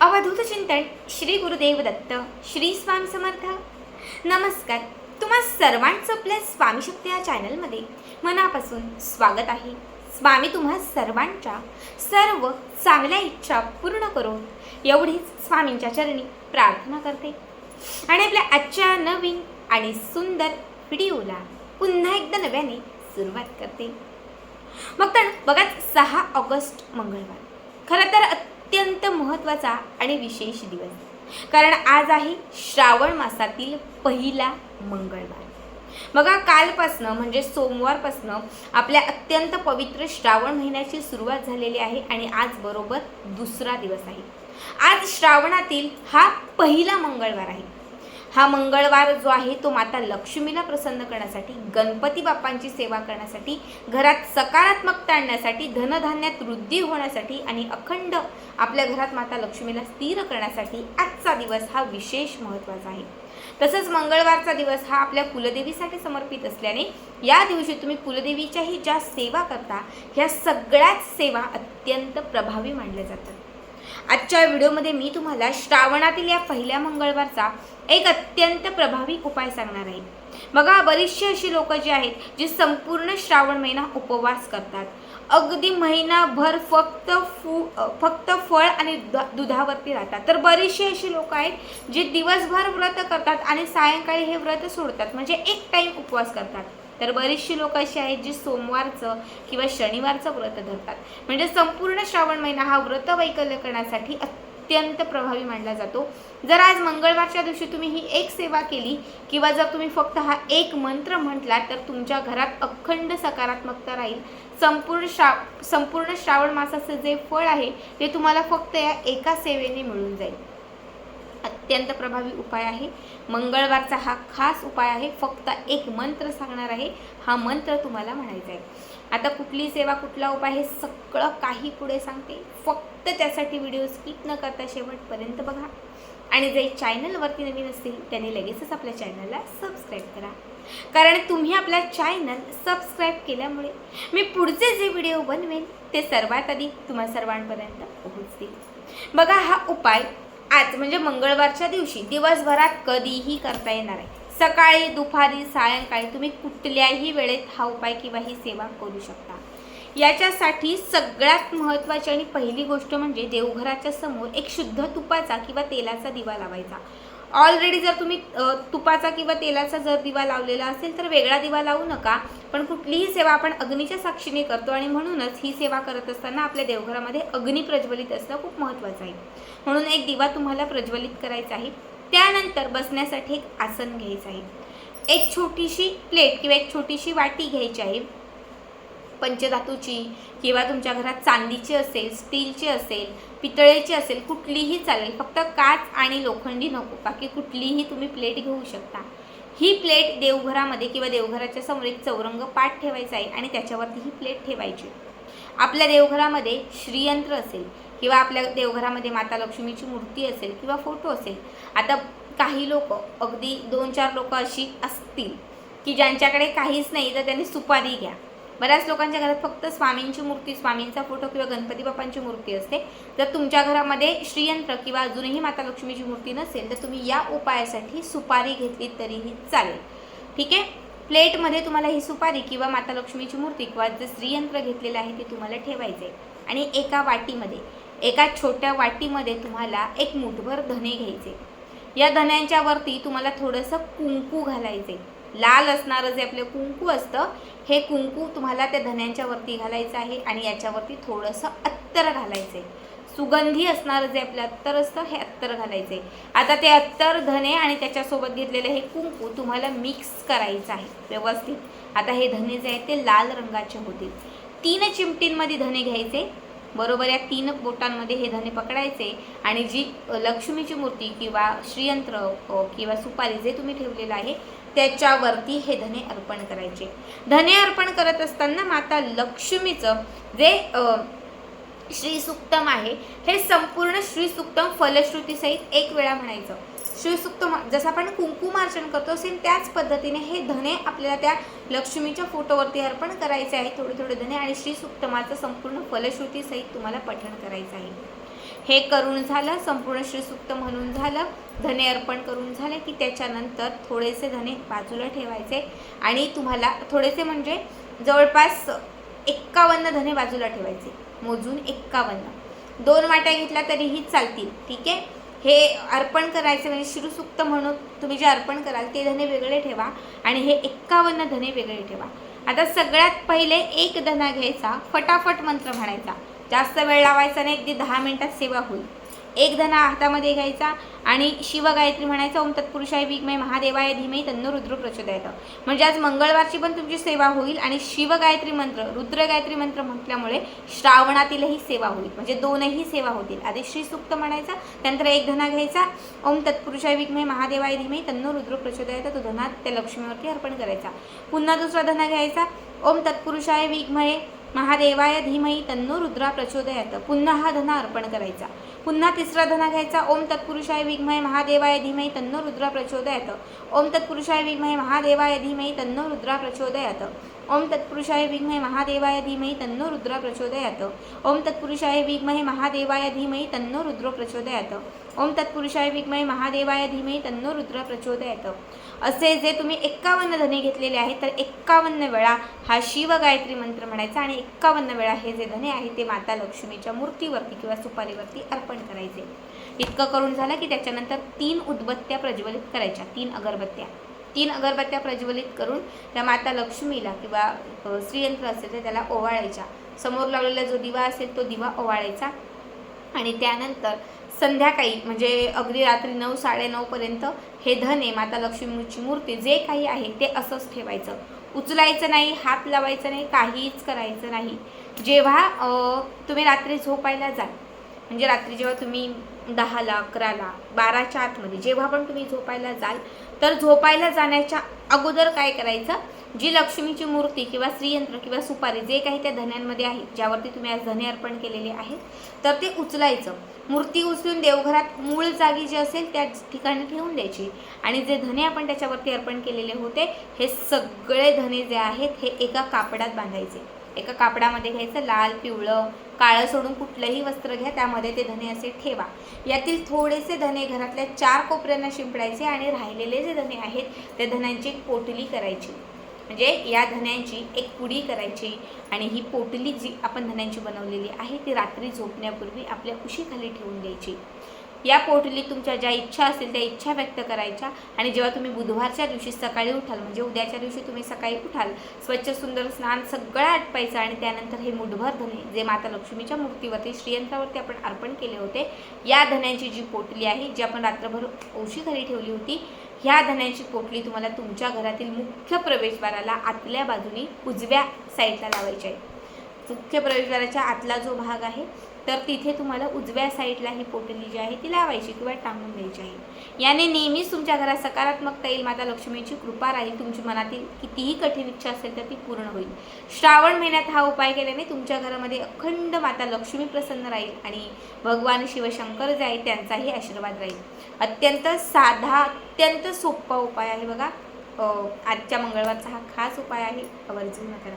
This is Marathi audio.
अवधूत चिंतन श्री गुरुदेव दत्त श्री स्वामी समर्थ. नमस्कार. तुम्हा सर्वांचं आपल्या स्वामी शक्ती या चॅनलमध्ये मनापासून स्वागत आहे. स्वामी तुम्हा सर्वांच्या सर्व चांगल्या इच्छा पूर्ण करून एवढीच स्वामींच्या चरणी प्रार्थना करते. आणि आपल्या आजच्या नवीन आणि सुंदर व्हिडिओला पुन्हा एकदा नव्याने सुरुवात करते. मग तर बघा सहा ऑगस्ट मंगळवार. खरं तर अत्यंत महत्त्वाचा आणि विशेष दिवस. कारण आज आहे श्रावण मासातील पहिला मंगळवार. बघा कालपासनं म्हणजे सोमवारपासनं आपल्या अत्यंत पवित्र श्रावण महिन्याची सुरुवात झालेली आहे आणि आज बरोबर दुसरा दिवस आहे. आज श्रावणातील हा पहिला मंगळवार आहे. हा मंगळवार जो आहे तो माता लक्ष्मीला प्रसन्न करण्यासाठी गणपती बाप्पांची सेवा करण्यासाठी घरात सकारात्मकता आणण्यासाठी धनधान्यात वृद्धी होण्यासाठी आणि अखंड आपल्या घरात माता लक्ष्मीला स्थिर करण्यासाठी आजचा दिवस हा विशेष महत्त्वाचा आहे. तसंच मंगळवारचा दिवस हा आपल्या कुलदेवीसाठी समर्पित असल्याने या दिवशी तुम्ही कुलदेवीच्याही ज्या सेवा करता ह्या सगळ्याच सेवा अत्यंत प्रभावी मानल्या जातात. आजच्या व्हिडिओमध्ये मी तुम्हाला श्रावणातील या पहिल्या मंगळवारचा एक अत्यंत प्रभावी उपाय सांगणार आहे. बघा बरीचशी अशी लोक जी आहेत जी संपूर्ण श्रावण महिना उपवास करतात. अगदी महिनाभर फक्त फू फक्त फळ आणि दुधावरती राहतात. तर बरीचशी अशी लोक आहेत जी दिवसभर व्रत करतात आणि सायंकाळी हे व्रत सोडतात. म्हणजे एक टाईम उपवास करतात. तर बरीचशी लोक अशी आहेत जी सोमवारचं किंवा शनिवारचं व्रत धरतात. म्हणजे संपूर्ण श्रावण महिना हा व्रत वैकल्य करण्यासाठी अत्यंत प्रभावी मानला जातो. जर आज मंगळवारच्या दिवशी तुम्ही ही एक सेवा केली किंवा जर तुम्ही फक्त हा एक मंत्र म्हटला तर तुमच्या घरात अखंड सकारात्मकता राहील. संपूर्ण श्रा संपूर्ण श्रावण मासाचं जे फळ आहे ते तुम्हाला फक्त या एका सेवेने मिळून जाईल. अत्यंत प्रभावी उपाय आहे. मंगळवारचा हा खास उपाय आहे. फक्त एक मंत्र सांगणार आहे. हा मंत्र तुम्हाला म्हणायचा आहे. आता कुठली सेवा कुठला उपाय हे सगळं काही पुढे सांगते. फक्त त्यासाठी व्हिडिओ स्किप न करता शेवटपर्यंत बघा. आणि जे चॅनलवरती नवीन असतील त्यांनी लगेचच आपल्या चॅनलला सबस्क्राईब करा. कारण तुम्ही आपला चॅनल सबस्क्राईब केल्यामुळे मी पुढचे जे व्हिडिओ बनवेन ते सर्वात आधी तुम्हा सर्वांपर्यंत पोहोचतील. बघा हा उपाय आज म्हणजे मंगळवारच्या दिवशी दिवसभरात कधीही करता येणार आहे. सकाळी दुपारी सायंकाळी तुम्ही कुठल्याही वेळेत हा उपाय किंवा ही सेवा करू शकता. याच्यासाठी सगळ्यात महत्त्वाची आणि पहिली गोष्ट म्हणजे देवघराच्या समोर एक शुद्ध तुपाचा किंवा तेलाचा दिवा लावायचा. ऑलरेडी जर तुम्ही तुपाचा किंवा तेलाचा जर दिवा लावलेला असेल तर वेगळा दिवा लावू नका. पण कुठलीही सेवा आपण अग्नीच्या साक्षीने करतो आणि म्हणूनच ही सेवा करत असताना आपल्या देवघरामध्ये अग्नी प्रज्वलित असणं खूप महत्त्वाचं आहे. म्हणून एक दिवा तुम्हाला प्रज्वलित करायचा आहे. त्यानंतर बसण्यासाठी एक आसन घ्यायचं आहे. एक छोटीशी प्लेट किंवा एक छोटीशी वाटी घ्यायची आहे. पंचधातूची किंवा तुमच्या घरात चांदीची असेल स्टीलची असेल पितळेची असेल कुठलीही चालेल फक्त काच आणि लोखंडी नको बाकी कुठलीही तुम्ही प्लेट घेऊ शकता. ही प्लेट देवघरामध्ये किंवा देवघराच्या समोर एक चौरंग पाठ ठेवायचा आहे आणि त्याच्यावरती ही प्लेट ठेवायची. आपल्या देवघरामध्ये श्रीयंत्र असेल किंवा आपल्या देवघरामध्ये माता लक्ष्मीची मूर्ती असेल किंवा फोटो असेल. आता काही लोक अगदी दोन चार लोक अशी असतील की ज्यांच्याकडे काहीच नाही तर त्यांनी सुपारी घ्या. बऱ्याच लोकांच्या घरात फक्त स्वामींची मूर्ती स्वामींचा फोटो किंवा गणपती बाप्पांची मूर्ती असते. जर तुमच्या घरामध्ये श्रीयंत्र किंवा अजूनही माता लक्ष्मीची मूर्ती नसेल तर तुम्ही या उपायासाठी सुपारी घेतली तरीही चालेल. ठीक आहे? प्लेटमध्ये तुम्हाला ही सुपारी किंवा माता लक्ष्मीची मूर्ती किंवा जे श्रीयंत्र घेतलेलं आहे ते तुम्हाला ठेवायचं आहे. आणि एका वाटीमध्ये एका छोट्या वाटीमध्ये तुम्हाला एक मुठभर धने घ्यायचे. या धन्यांच्या वरती तुम्हाला थोडंसं कुंकू घालायचे लाल असणारं जे आपलं कुंकू असतं हे कुंकू तुम्हाला त्या धन्यांच्या वरती घालायचं आहे आणि याच्यावरती थोडंसं अत्तर घालायचं आहे सुगंधी असणारं जे आपलं अत्तर असतं हे अत्तर घालायचं आहे आता ते अत्तर धने आणि त्याच्यासोबत घेतलेलं हे कुंकू तुम्हाला मिक्स करायचं आहे व्यवस्थित. आता हे धने जे आहेत ते लाल रंगाचे होतील. तीन चिमटींमध्ये धने घ्यायचे. बरोबर या तीन बोटांमध्ये हे धने पकडायचे आणि जी लक्ष्मीची मूर्ती किंवा श्रीयंत्र किंवा सुपारी जे तुम्ही ठेवलेलं आहे त्याच्यावरती हे धने अर्पण करायचे. धने अर्पण करत असताना माता लक्ष्मीचं जे अ, श्रीसुक्तम आहे हे संपूर्ण श्रीसुक्तम फलश्रुतीसहित एक वेळा म्हणायचं. श्रीसुक्तम जसं आपण कुंकुमार्चन करतो सेम त्याच पद्धतीने हे धने आपल्याला त्या लक्ष्मीच्या फोटोवरती अर्पण करायचे आहे. थोडे थोडे धने आणि श्रीसुक्तमाचं संपूर्ण फलश्रुतीसहित तुम्हाला पठण करायचं आहे. हे करून झालं संपूर्ण श्रीसूक्त म्हणून झालं धने अर्पण करून झाले की त्याच्यानंतर थोडेसे धने बाजूला ठेवायचे आणि तुम्हाला थोडेसे म्हणजे जवळपास एक्कावन्न धने बाजूला ठेवायचे मोजून एक्कावन्न. दोन वाट्या घेतल्या तरीही चालतील ठीक आहे? हे अर्पण करायचे म्हणजे श्रीसूक्त म्हणून तुम्ही जे अर्पण कराल ते धने वेगळे ठेवा आणि हे एक्कावन्न धने वेगळे ठेवा. आता सगळ्यात पहिले एक धना घ्यायचा फटाफट मंत्र म्हणायचा. जास्त वेळ लावायचा नाही अगदी दहा मिनटात सेवा होईल. एक धना हातामध्ये घ्यायचा आणि शिवगायत्री म्हणायचा ओम तत्पुरुषाय विगमय महादेवाय धीमय तन्न रुद्र प्रचोदयात. म्हणजे आज मंगळवारची पण तुमची सेवा होईल आणि शिवगायत्री मंत्र रुद्र गायत्री मंत्र म्हटल्यामुळे श्रावणातीलही सेवा होईल. म्हणजे दोनही सेवा होतील. आधी श्रीसूक्त म्हणायचा त्यानंतर एक धना घ्यायचा ओम तत्पुरुषाय विगमय महादेवाय धीमय तन्न रुद्र प्रचोदयात. तो धना त्या लक्ष्मीवरती अर्पण करायचा. पुन्हा दुसरा धना घ्यायचा ओम तत्पुरुषाय विगमय महादेवाय धीमही तन्नो रुद्रा प्रचोदयात. पुन्हा हा धना अर्पण करायचा. पुन्हा तिसरा धना घ्यायचा. ओम तत्पुरुषाय विघ्मय महादेवाय धीमही तन्नो रुद्रा प्रचोदयात. ओम तत्पुरुषाय विघ्मय महादेवाय धीमही तन्नो रुद्रा प्रचोदयात. ओम तत्पुरुषाय विघ्मय महादेवाय धीमही तन्नो रुद्र प्रचोदयात। ओम तत्पुरुषाय विघ्मय महादेवाय धीमही तन्नो रुद्र प्रचोदयात। ओम तत्पुरुषाय विघ्मय महादेवाय धीमही तन्नो रुद्र प्रचोदयात। असे जे तुम्ही एक्कावन्न धने घेतलेले आहेत तर एक्कावन्न वेळा हा शिव गायत्री मंत्र म्हणायचा आणि एक्कावन्न वेळा हे जे धने आहेत ते माता लक्ष्मीच्या मूर्तीवरती किंवा सुपारीवरती अर्पण करायचे. इतकं करून झालं की त्याच्यानंतर तीन उदबत्त्या प्रज्वलित करायच्या तीन अगरबत्त्या. तीन अगरबत्त्या प्रज्वलित करून त्या माता लक्ष्मीला किंवा श्रीयंत्र असेल तर त्याला ओवाळायच्या. समोर लावलेला जो दिवा असेल तो दिवा ओवाळायचा. आणि त्यानंतर संध्याकाळी म्हणजे अगदी रात्री नऊ साडेनऊपर्यंत हे धने माता लक्ष्मीची मूर्ती जे काही आहे ते असंच ठेवायचं. उचलायचं नाही हात लावायचं नाही काहीच करायचं नाही. जेव्हा तुम्ही रात्री झोपायला जाल म्हणजे रात्री जेव्हा तुम्ही दहाला अकराला बाराच्या आतमध्ये जेव्हा पण तुम्ही झोपायला जाल तर झोपायला जाण्याच्या अगोदर काय करायचं? जी लक्ष्मीची मूर्ती किंवा श्रीयंत्र किंवा सुपारी जे काही त्या धन्यांमध्ये आहे ज्यावरती तुम्ही आज धने अर्पण केलेले आहेत तर ते उचलायचं. मूर्ती उचलून देवघरात मूळ जागी जी असेल त्या ठिकाणी ठेवून द्यायची. आणि जे धने आपण त्याच्यावरती अर्पण केलेले होते हे सगळे धने जे आहेत हे एका कापडात बांधायचे. एका कापडामध्ये घ्यायचं लाल पिवळं काळं सोडून कुठलंही वस्त्र घ्या त्यामध्ये ते धने असे ठेवा. यातील थोडेसे धने घरातल्या चार कोपऱ्यांना शिंपडायचे आणि राहिलेले जे धने आहेत त्या धन्यांची एक पोटली करायची. म्हणजे या धन्यांची एक पुडी करायची आणि ही पोटली जी आपण धन्यांची बनवलेली आहे ती रात्री झोपण्यापूर्वी आपल्या उशीखाली ठेवून द्यायची. या पोटलीत तुमच्या ज्या इच्छा असतील त्या इच्छा व्यक्त करायच्या. आणि जेव्हा तुम्ही बुधवारच्या दिवशी सकाळी उठाल म्हणजे उद्याच्या दिवशी तुम्ही सकाळी उठाल स्वच्छ सुंदर स्नान सगळं आटपायचं आणि त्यानंतर हे मुठभर धने जे माता लक्ष्मीच्या मूर्तीवरती श्रीयंत्रावरती आपण अर्पण केले होते या धन्यांची जी पोटली आहे जी आपण रात्रभर औशी घरी ठेवली होती ह्या धन्यांची पोटली तुम्हाला तुमच्या घरातील मुख्य प्रवेशद्वाराला आतल्या बाजूनी उजव्या साईडला लावायची आहे. मुख्य प्रवेशद्वाराच्या आतला जो भाग आहे तर तिथे तुम्हाला उजव्या साईडला ही पोटली जी आहे ती लावायची किंवा टांगून द्यायची आहे. याने नेहमीच तुमच्या घरात सकारात्मकता येईल माता लक्ष्मीची कृपा राहील तुमची मनातील कितीही कठीण इच्छा असेल तर ती पूर्ण होईल. श्रावण महिन्यात हा उपाय केल्याने तुमच्या घरामध्ये अखंड माता लक्ष्मी प्रसन्न राहील आणि भगवान शिवशंकर जे आहे त्यांचाही आशीर्वाद राहील. अत्यंत साधा अत्यंत सोपा उपाय आहे बघा. आजच्या मंगळवारचा हा खास उपाय आहे आवर्जून करा